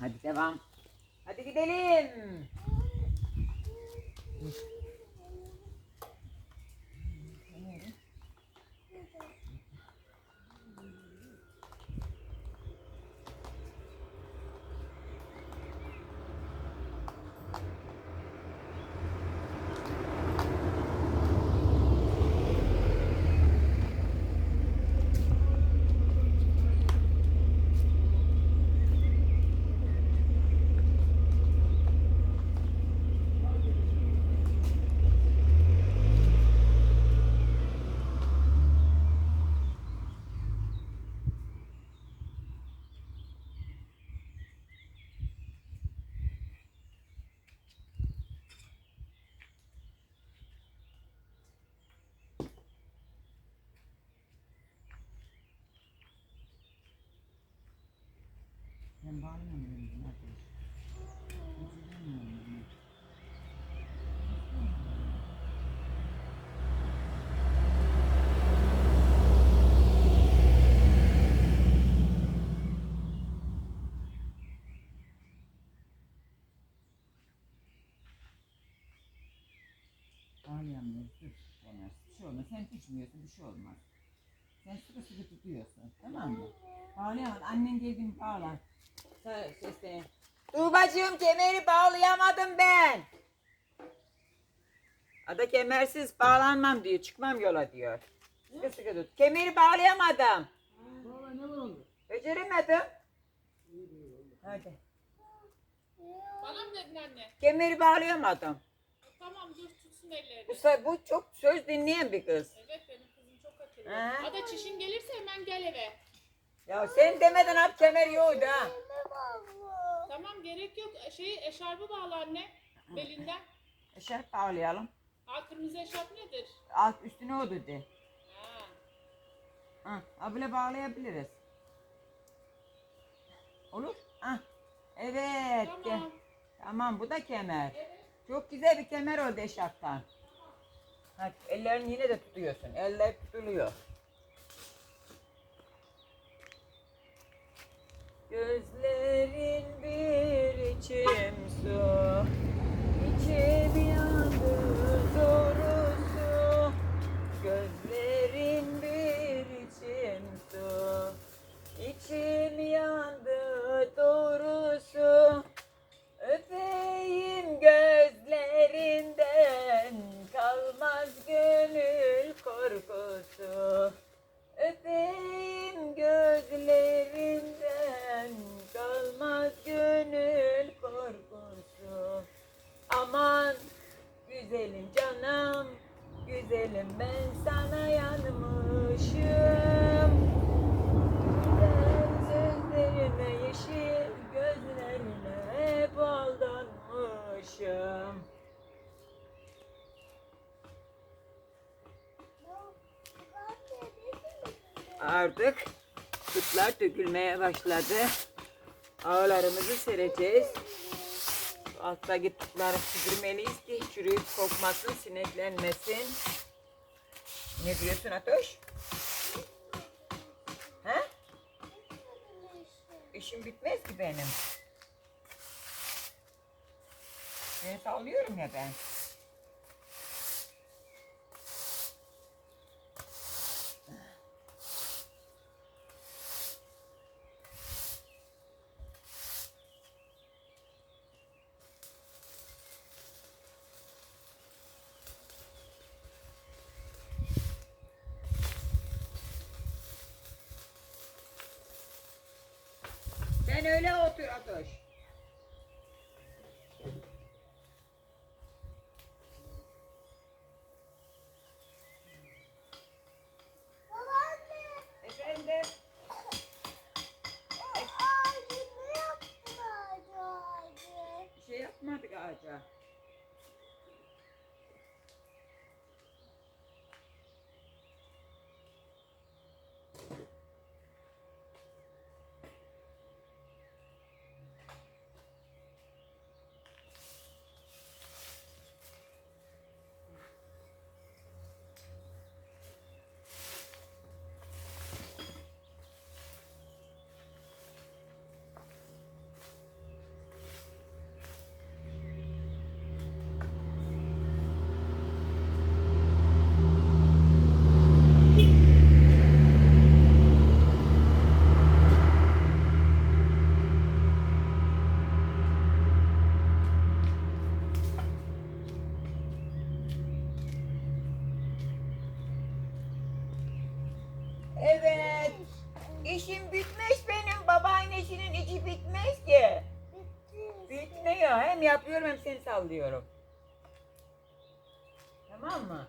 Hadi devam. Hadi gidelim. Dur. Olmaz. Bir şey olmaz. Sen düşmüyorsun. Bir şey olmaz. Sen sıkı sıkı tutuyorsun. Tamam mı? Bağlayamam. Annen geldiğini bağlar. Tuğbacığım kemeri bağlayamadım ben. Ada kemersiz bağlanmam diyor. Çıkmam yola diyor. Sıkı sıkı tut. Kemeri bağlayamadım. Valla ne var onda? Beceremedim. Hadi. Bana mı dedin anne? Kemeri bağlayamadım. Tamam dur tutsun ellerini. Bu, sa- bu çok söz dinleyen bir kız. Evet benim kızım çok akıllı. Ha? Ada çişin gelirse hemen gel eve. Ya sen demeden ab kemer yoktu ha. Tamam gerek yok. Şey eşarbı bağla anne. Belinden. Eşarp bağlayalım. Ha kırmızı eşarp nedir? Alt üstüne o dedi. Ha. Ha, abla bağlayabiliriz. Olur. Ha. Evet. Tamam. Tamam bu da kemer. Çok güzel bir kemer oldu eşarptan. Hadi ellerini yine de tutuyorsun. Eller tutuluyor. Gözlerin bir içim su. İçim yandı doğrusu. Gözlerin bir içim su. İçim yandı doğrusu. Öpeyim gözlerinden kalmaz gönül korkusu. Öpeyim gözlerinden kalmaz gönül korkusu. Aman güzelim canım, güzelim ben sana yanmışım. Güzel sözlerine yeşil gözlerine hep aldanmışım. Artık sütler dökülmeye başladı. Ağlarımızı sereceğiz. Alttaki tutları süpürmeliyiz ki çürüyüp kokmasın, sineklenmesin. Ne diyorsun Atoş? He? İşim bitmez ki benim. Ben sallıyorum ya ben. Sen öyle otur Atoş. Hem yapıyorum hem seni sallıyorum. Tamam mı?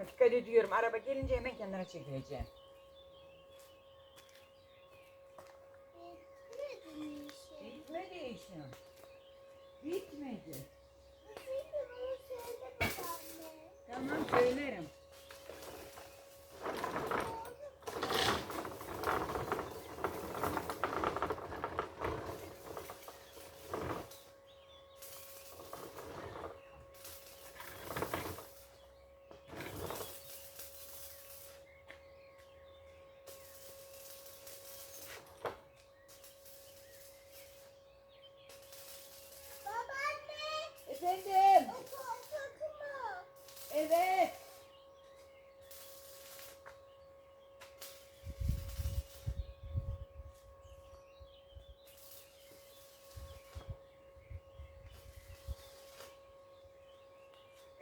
Dikkat ediyorum. Araba gelince hemen kenara çekileceğim. Bitmedi işim. Bitmedi. Tamam söylerim. Efendim? Evet.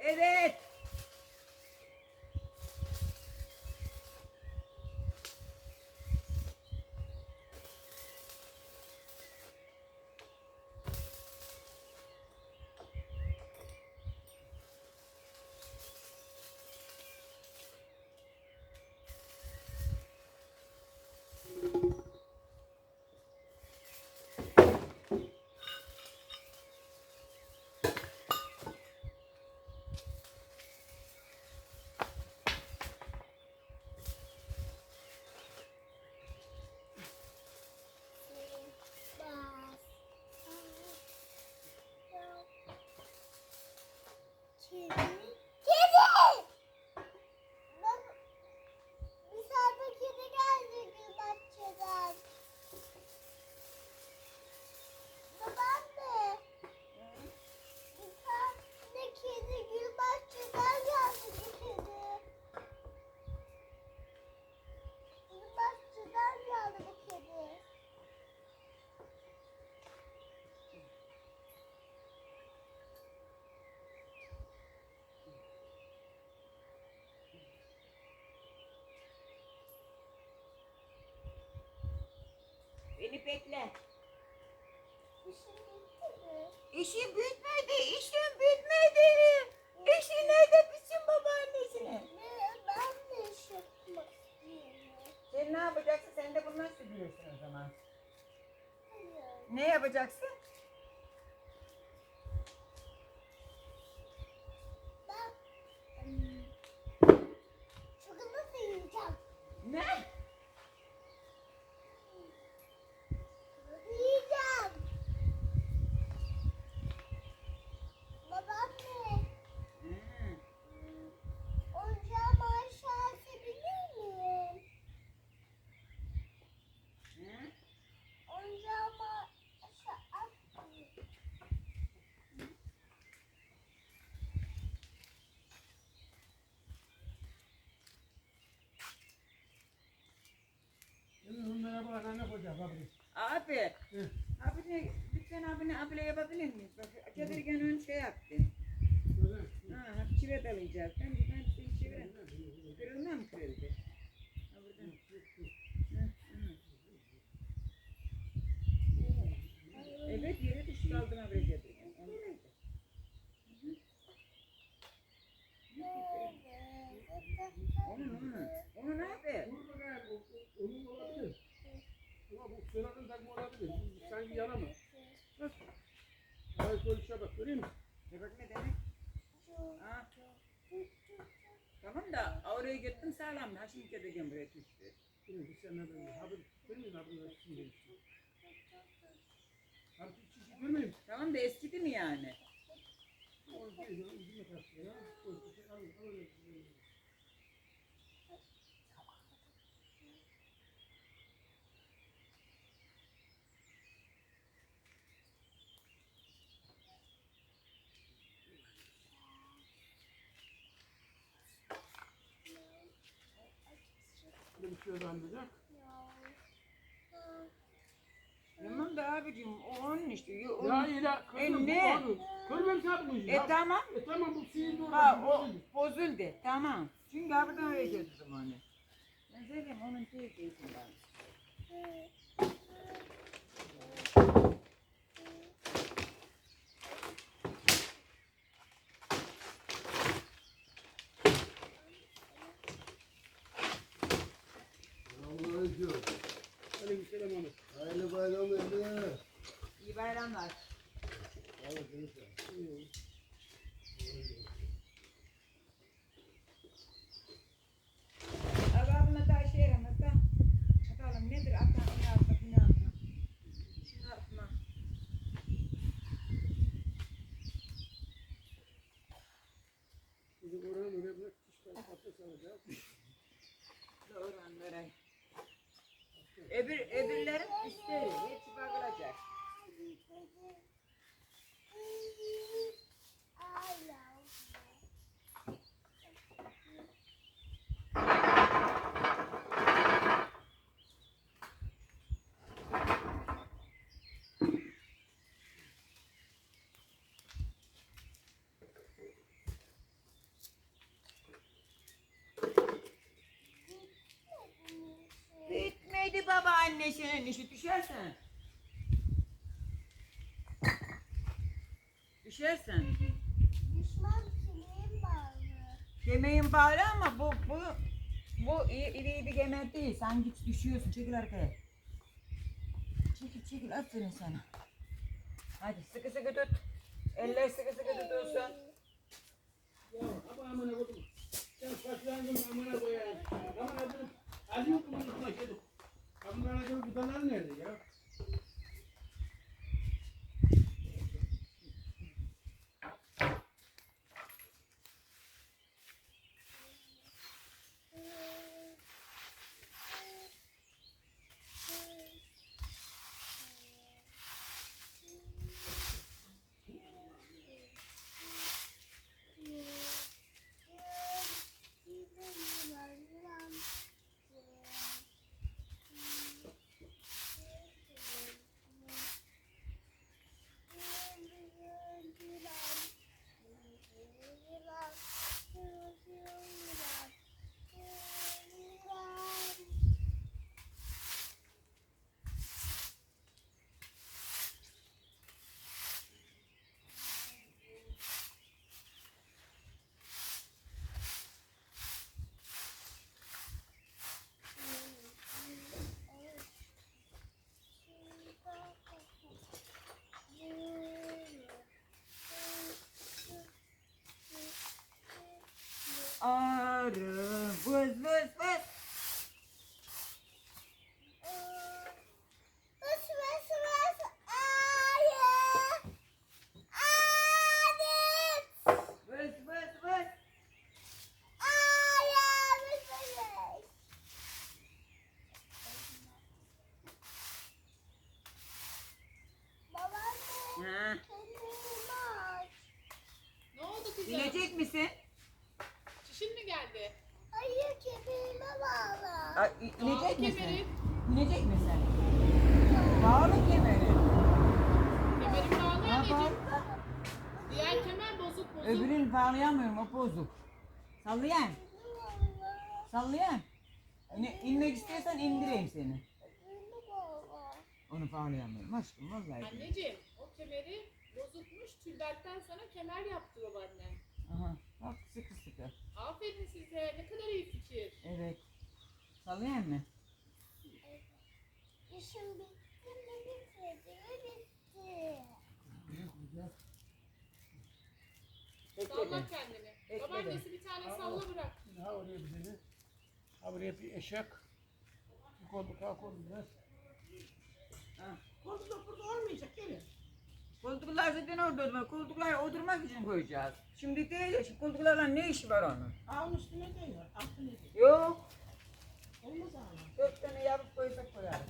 Evet. Mi? İşim bitmedi, işim bitmedi. İşi nerede bitsin babaannesine? Ne, ben de iş yapmak istiyorum. Sen ne yapacaksın? Sen de bundan süpürüyorsun o zaman. Hayır. Ne yapacaksın? Ben hmm, çikolata yiyeceğim. Ne? Yiyeceğim. Babaanne, Hmm. hmm, oyuncağımı aşağı atabilir miyim? Hı? Oyuncağımı aşağı at. Merhaba babri. Abi. Hı. Abi de lütfen abine abile yapabilir miyiz? Bak çadırgen ön şey yaptı. Öyle. Ha, çive dalayacağız. Ben ben seni çevirem. Kırılma mı kırıldı? Ha buradan. Hı, hı. Evet yere düştü aldım haberi çadırgen. Onu neydi? Onun onun. Onu ne yapıyor? Dur bakayım, o- o- onun olabilir. Ama bu sıranın Bu Sanki yaramaz. Bak. Ay böyle şey bak göreyim mi? E bak ne demek? Ha. Tamam da oraya gittim sağlam. Ha şimdi çadırgen buraya düştü. Benim bir seneden de haber vermeyin haberler sizinle işte. Artık çişi görmeyeyim. Tamam da eskidi mi yani? Onu bizim yaparsın ya. Koy, koy, şöyle anlayacak. Tamam da abicim o onun işte. yo- o- Ya iyi la, E kızım, ne? bu işi E ya. tamam. E tamam bu sinir doğru. Ha o bozuldu. Tamam. Çünkü abiden öyle götürdüm onu. Ben söyleyeyim onun tehlikesi var. Selamünaleyküm. Good. Bitmedi babaannesinin işi düşersen. Düşersen. Düşman kimin bağlı? Yemeğin bağlı ama bu bu bu iyi, iyi bir yemek değil. Sen git düşüyorsun. Çekil arkaya. Çekil çekil aferin sana. Hadi sıkı sıkı tut. Eller sıkı sıkı tutulsun. Ya ama amına koydum. Sen saçlarını amına koyayım. Amına koydum. Ali yok mu Amına koydum gıdalar nerede ya? Seni. Onu bağlayamıyorum aşkım vallahi. Anneciğim o kemeri bozukmuş. Tülbentten sana kemer yaptı babaannen. Aha, bak sıkı sıkı. Aferin size. Ne kadar iyi fikir. Evet. Sallayan mı? İşim bitti mi mi bitti. Salla kendini. Babaannesi bir tane salla bırak. Ha oraya bir tane. Ha buraya bir eşek. Oldu, kalk oldu biraz. Koltuk burada olmayacak gelin. Koltuklar zaten orada oturmak. Koltuklar oturmak için koyacağız. Şimdi değil, şimdi koltuklarla ne işi var onun? Ağın üstüne değiyor. Altına değil. Yok. Olmaz ağın. Dört tane yapıp koysak koyarız.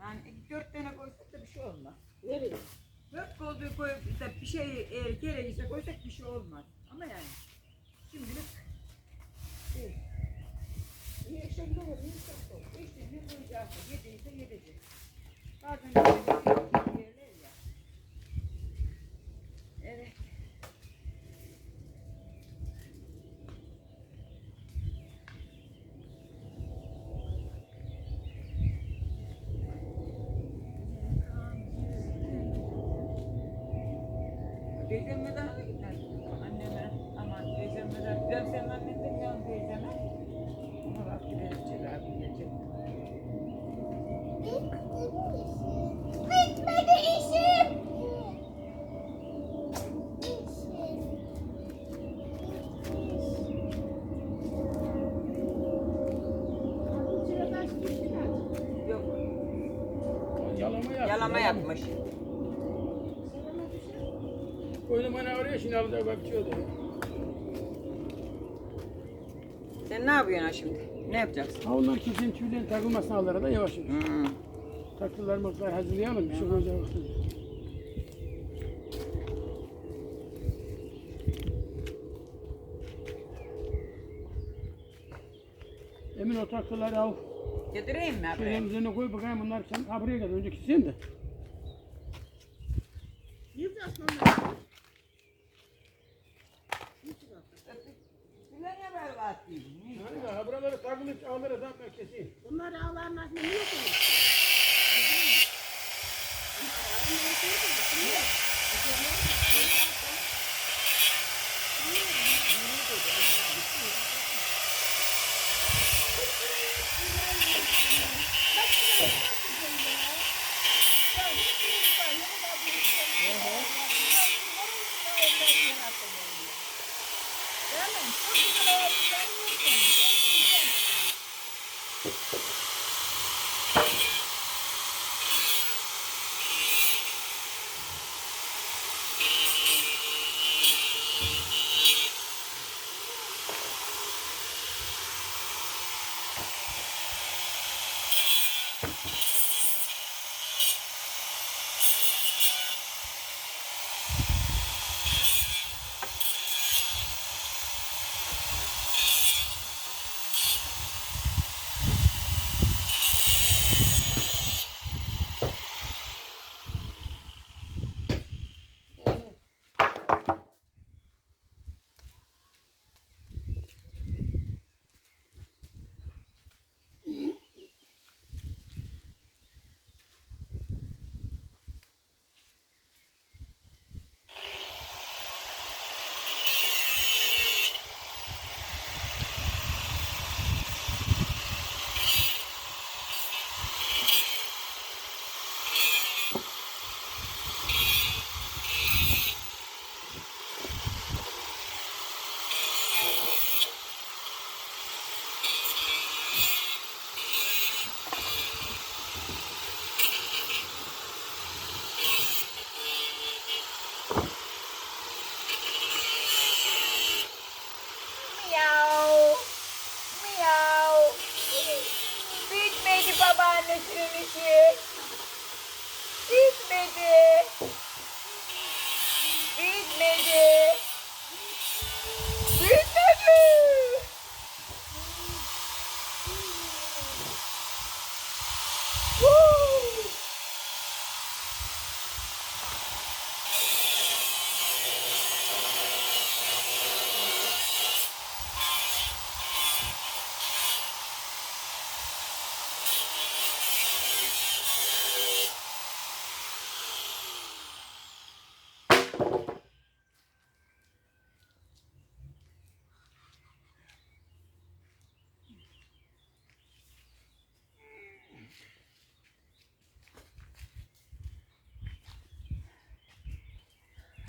Yani dört tane koysak da bir şey olmaz. Nereye? Dört koltuğu koyup da bir şey eğer gerekirse koysak bir şey olmaz. Ama yani şimdilik Eşekli olur. işte bir koyacağız. Yediyse yedecek. Bazen böyle yerler ya. Evet. Teyzem mezarına da gitmez. Anneme aman teyzem mezarına. Gidelim senin annen de yan teyzeme. Ona bak gidecek abi gelecek. Bitmedi işim. Sıradan çıkmıştı ya. Yok Yapmış. Sırama düşer. Oynama ne arıyor şimdi aldı bakıyordu. Sen ne yapıyorsun ha şimdi? Ne yapacaksın? Ha onlar kesin tüylerin takılmasın allara da yavaş yavaş. Hmm. Taktılar maklar hazırlayalım. Bir şey olacak. Emin o taktıları al. Getireyim mi Şeylerin abi? üzerine koy bakayım bunlar sen buraya kadar önce keseyim de. Yiyeceksin onları. Gülen ya böyle atayım. Yani de ha buraları takılıp ağları da keseyim. Bunları ağların altına niye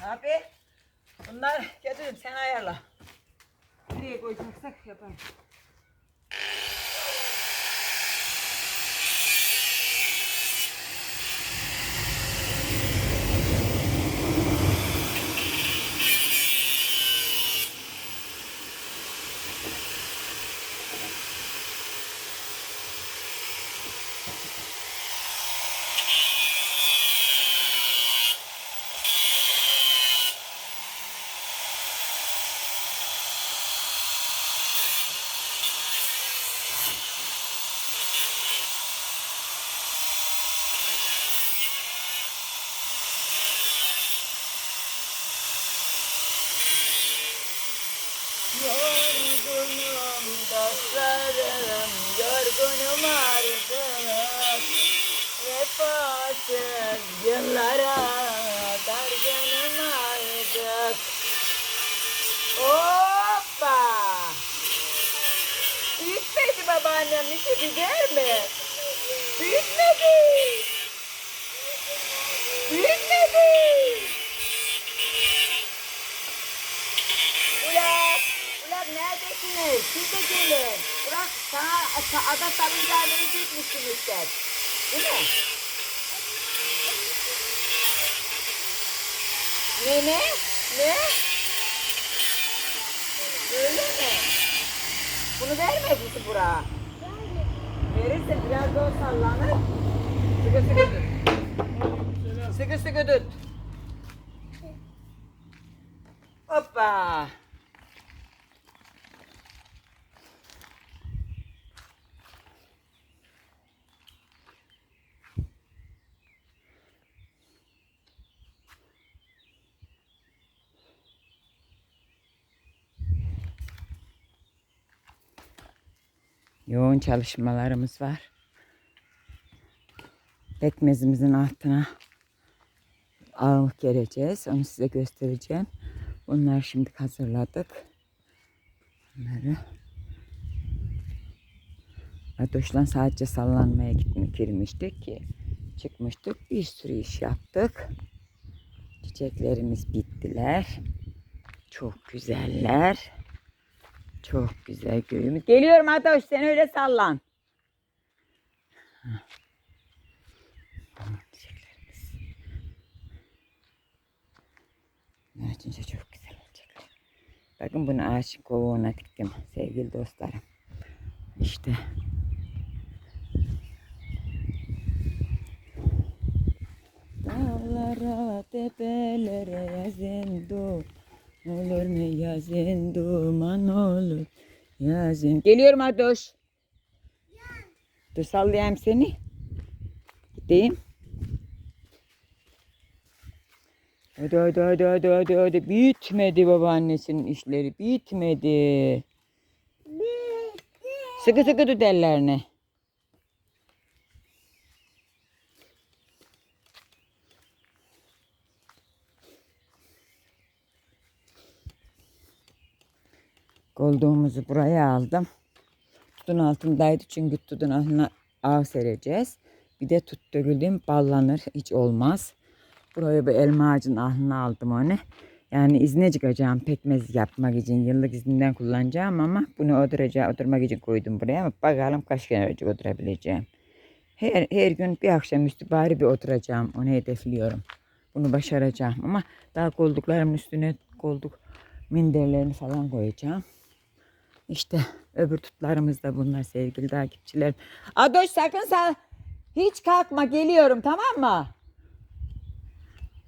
Abi bunlar getirdim sen ayarla. Nereye koyacaksak yaparım. Yorgunum dostlarım, yorgunum artık Vefasız yıllara dargınım artık Hoppa! Büyütmedi babaannem işi gider mi? Büyütmedi! Büyütmedi! Ulan! Ulan neredesiniz? Siz de gelin. Ulan sana sa- ada salıncağını büyütmüşsünüzler. Değil mi? Ne ne? Ne? Öyle mi? Bunu verme bizi bura. Verirse biraz da o sallanır. Sıkı sıkı tut. Sıkı sıkı tut. Hoppa. Yoğun çalışmalarımız var. Pekmezimizin altına ağımık gereceğiz. Onu size göstereceğim. Bunları şimdi hazırladık. Bunları. Adoş'la sadece sallanmaya gitmek girmiştik ki çıkmıştık. Bir sürü iş yaptık. Çiçeklerimiz bittiler. Çok güzeller. Çok güzel köyümüz. Geliyorum Adoş sen öyle sallan. Tamam, çiçeklerimiz. İçince çok güzel olacaklar. Bakın bunu ağaçın kovuğuna diktim sevgili dostlarım. İşte. Dağlara, tepelere yazın dur. Olur mu yazın duman olur. Yazın. Geliyorum Adoş. Dur sallayayım seni. Gideyim. Hadi hadi hadi hadi hadi hadi. Bitmedi babaannesinin işleri. Bitmedi. Sıkı sıkı tut ellerini. Kolduğumuzu buraya aldım. Tutun altındaydı çünkü tutun altına ağ sereceğiz. Bir de tut döküldüğüm ballanır. Hiç olmaz. Buraya bir elma ağacının altına aldım onu. Yani izne çıkacağım pekmez yapmak için. Yıllık izinden kullanacağım ama bunu oturacağım, oturmak için koydum buraya. Ama bakalım kaç kere önce oturabileceğim. Her, her gün bir akşamüstü bari bir oturacağım. Onu hedefliyorum. Bunu başaracağım ama daha kolduklarımın üstüne kolduk minderlerini falan koyacağım. İşte öbür tutlarımız da bunlar sevgili takipçilerim. Adoş sakın sağ hiç kalkma geliyorum tamam mı?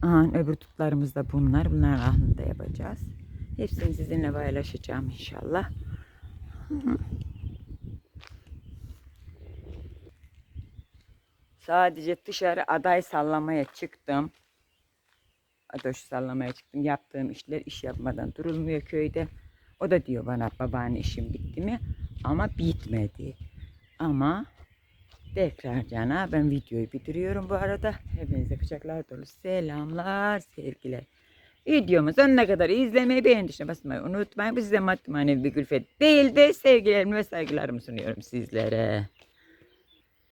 Aha, öbür tutlarımız da bunlar. Bunların ahlında yapacağız. Hepsini sizinle paylaşacağım inşallah. Sadece dışarı aday sallamaya çıktım. Adoş sallamaya çıktım. Yaptığım işler iş yapmadan durulmuyor köyde. O da diyor bana babaanne işim bitti mi? Ama bitmedi. Ama tekrar cana ben videoyu bitiriyorum bu arada. Hepinize kucaklar dolu selamlar, sevgiler. Videomu sonuna kadar izlemeyi, beğen tuşuna basmayı unutmayın. Bu size maddi manevi bir külfet değil de sevgilerimi ve saygılarımı sunuyorum sizlere.